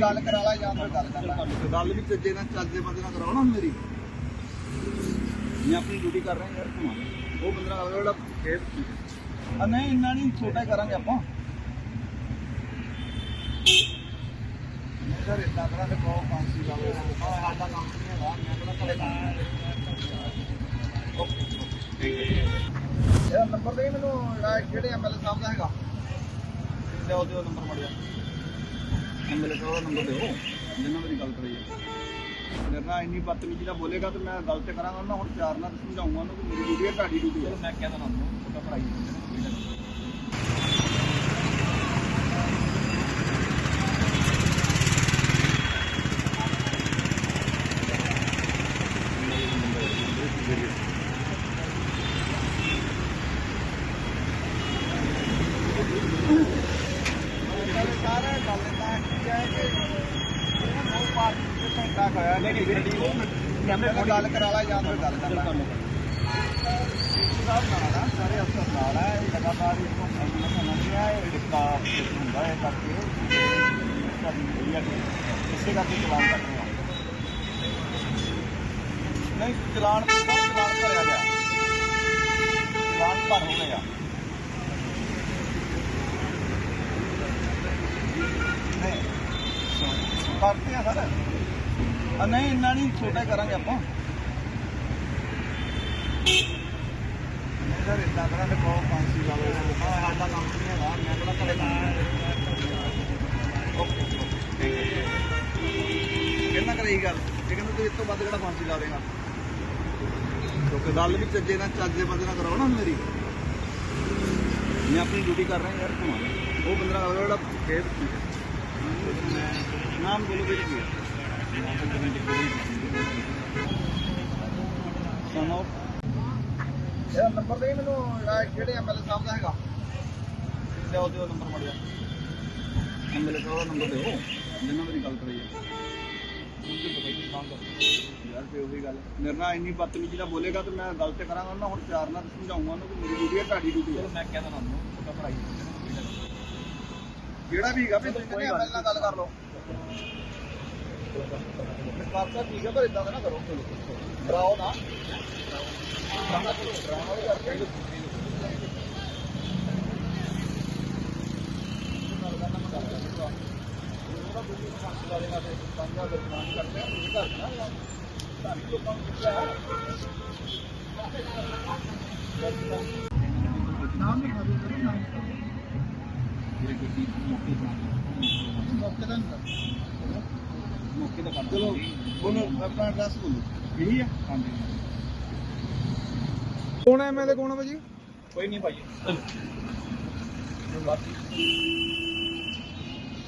ਗੱਲ ਕਰਾ ਲਾ ਜਾਂ ਫਿਰ ਗੱਲ ਕਰ ਲਾ ਗੱਲ ਵੀ ਚੱਜੇ ਨਾਲ ਚੱਜੇ ਬੰਦੇ ਨਾਲ ਕਰਾਓ ਨਾ ਮੇਰੀ ਮੈਂ ਆਪਣੀ ਡਿਊਟੀ ਕਰ ਰਿਹਾ ਯਾਰ ਘੁਮਾ ਉਹ ਬੰਦਾ ਨਾਲ ਜਿਹੜਾ ਖੇਤ ਆ ਨਹੀਂ ਇੰਨਾ ਨਹੀਂ ਛੋਟਾ ਹੀ ਕਰਾਂਗੇ ਆਪਾਂ ਸਰ ਇਦਾਂ ਕਰਾਂ ਤੇ ਕਹੋ ਕਾਂਸੀ ਲਾਵੇ ਸਾਡਾ ਕੰਮ ਨਹੀਂ ਹੈਗਾ ਮੈਂ ਕਿਹੜਾ ਘਰੇ ਕੰਮ ਓਕੇ ਇਹਦਾ ਨੰਬਰ ਦੇ ਮੈਨੂੰ ਜਿਹੜਾ ਕਿਹੜੇ ਐਮਐਲਏ ਸਾਹਿਬ ਦਾ ਹੈਗਾ। ਤੇ ਉਹਦੇ ਨੰਬਰ ਮੜ ਐਮਐਲਏ ਦਾ ਨੰਬਰ ਦਿਓ, ਜਿੰਨਾ ਮੇਰੀ ਗੱਲ ਕਰੀ ਹੈ ਮੇਰੇ ਨਾਲ ਇੰਨੀ ਬਦਤਮੀਜ਼ੀ ਨਾਲ ਬੋਲੇਗਾ ਤੇ ਮੈਂ ਗਲਤ ਕਰਾਂਗਾ ਨਾ ਹੁਣ ਪਿਆਰ ਨਾਲ ਸਮਝਾਉਂਗਾ ਉਹਨੂੰ ਕਿ ਮੇਰੀ ਡਿਊਟੀ ਹੈ, ਤੁਹਾਡੀ ਡਿਊਟੀ ਹੈ। ਮੈਂ ਕਹਿ ਦਣਾ ਉਹਨੂੰ ਛੋਟਾ ਪੜਾਈ ਸਾਰਾ ਗੱਲ ਤਾਂ ਕੀ ਹੈ ਕਿ ਇਹਨਾਂ ਦੋ ਪਾਰਟੀ ਦੇ ਘੰਟਾ ਹੋਇਆ ਨਹੀਂ ਨਹੀਂ ਗੱਡੀ ਉਹ ਕੈਮਰੇ ਮੈਂ ਗੱਲ ਕਰਾ ਲਾ ਜਾਂ ਫਿਰ ਗੱਲ ਕਰ ਲਾ ਸਾਹਿਬ ਨਾਲ ਆ ਸਾਰੇ ਅਫਸਰ ਨਾਲ ਆ ਇਹ ਲਗਾਤਾਰ ਇਸ ਨੂੰ ਐਂਬੂਲੈਂਸ ਨਾਲ ਨਹੀਂ ਆ ਇਹ ਰਿਕਾ ਹੁੰਦਾ ਹੈ ਕਰਕੇ ਸਾਡੀ ਏਰੀਆ ਦੇ ਇਸੇ ਕਰਕੇ ਚਲਾਨ ਕਰ ਰਹੇ ਹਾਂ ਨਹੀਂ ਚਲਾਨ ਤੋਂ ਚਲਾਨ ਭਰਿਆ ਗਿਆ ਚਲਾਨ ਭਰ ਹੋ ਗਿਆ ਕਰਦੇ ਆ ਸਰ। ਨਹੀਂ, ਇੰਨਾ ਨਹੀਂ, ਛੋਟਾ ਕਰਾਂਗੇ ਆਪਾਂ। ਸਰ ਇਦਾਂ ਕਰਾਂ ਤੇ ਕਹੋ ਕਾਂਸੀ ਸਾਡਾ ਕੰਮ ਨਹੀਂ ਹੈਗਾ, ਮੈਂ ਕਿਹੜਾ ਘਰੇ ਕੰਮ ਓਕੇ ਕਿੰਨਾ ਕਰੇਗੀ ਗੱਲ? ਇਹ ਕਹਿੰਦਾ ਤੂੰ ਇਸ ਤੋਂ ਵੱਧ ਕਿਹੜਾ ਫਾਂਸੀ ਲਾ ਦੇਗਾ ਕਿਉਂਕਿ ਗੱਲ ਵੀ ਚੱਜੇ ਨਾਲ, ਚੱਜੇ ਬੰਦੇ ਨਾਲ ਕਰਾਓ ਨਾ ਮੇਰੀ। ਮੈਂ ਆਪਣੀ ਡਿਊਟੀ ਕਰ ਰਿਹਾ ਯਾਰ ਘੁਮਾ ਉਹ ਬੰਦਾ ਜਿਹੜਾ ਖੇਤ ਨਾਮ ਬੋਲੋ ਵੀਰ ਜੀ। ਸਾਨੂੰ ਇਹਦਾ ਨੰਬਰ ਦੇ ਮੈਨੂੰ ਜਿਹੜਾ ਕਿਹੜੇ ਐਮਐਲਏ ਸਾਹਿਬ ਦਾ ਹੈਗਾ। ਤੇ ਉਹਦੇ ਨੰਬਰ ਮੜ ਜਾ ਐਮਐਲਏ ਸਾਹਿਬ ਦਾ ਨੰਬਰ ਦਿਓ। ਜਿੰਨਾ ਮੇਰੀ ਗੱਲ ਕਰੀ ਹੈ ਯਾਰ ਤੇ ਉਹੀ ਗੱਲ ਮੇਰੇ ਨਾਲ ਇੰਨੀ ਬਦਤਮੀਜ਼ੀ ਨਾਲ ਬੋਲੇਗਾ ਤੇ ਮੈਂ ਗੱਲ ਤੇ ਕਰਾਂਗਾ। ਨਾ ਹੁਣ ਪਿਆਰ ਨਾਲ ਸਮਝਾਉਂਗਾ ਉਹਨੂੰ ਕਿ ਮੇਰੀ ਡਿਊਟੀ ਹੈ ਤੁਹਾਡੀ ਡਿਊਟੀ ਹੈ ਮੈਂ ਕਹਿ ਦਣਾ ਉਹਨੂੰ ਪੜਾਈ ਜਿਹੜਾ ਵੀ ਹੈਗਾ ਵੀ ਤੁਸੀਂ ਕਹਿੰਦੇ ਐਮਐਲਏ ਨਾਲ ਗੱਲ ਕਰ ਲਓ। ਕਰਤਾ ਠੀਕ ਹੈ ਪਰ ਇਦਾਂ ਦਾ ਨਾ ਕਰੋ। ਡਰਾਓ ਨਾ। ਡਰਾਉਣਾ ਕਰੋ, ਡਰਾਉਣਾ ਵੀ ਕਰਕੇ ਉਹਦਾ ਦੂਜੀ ਸੰਸਥਾ ਵਾਲੇ ਨਾਲ ਤੇ ਪੰਜਾਂ ਦੇ ਨਾਮ ਕਰਦੇ ਆ ਇਹ ਘਰ ਨਾ ਸਾਰੀ ਲੋਕਾਂ ਨੂੰ ਪੁੱਛਿਆ ਨਾਮ ਨਹੀਂ ਖਾਦੇ ਕਰੋ ਨਾਮ ਇਹ ਗੱਡੀ ਮੌਕੇ ਤੇ ਮੌਕੇ ਦਾ ਨਹੀਂ ਮੌਕੇ ਤੇ ਕਰ ਚਲੋ ਉਹਨੂੰ ਆਪਣਾ ਐਡਰੈਸ ਬੋਲੋ ਇਹੀ ਆ ਹਾਂਜੀ ਕੌਣ ਐਮਐਲਏ ਕੌਣ ਹੈ ਭਾਜੀ? ਕੋਈ ਨਹੀਂ ਭਾਈ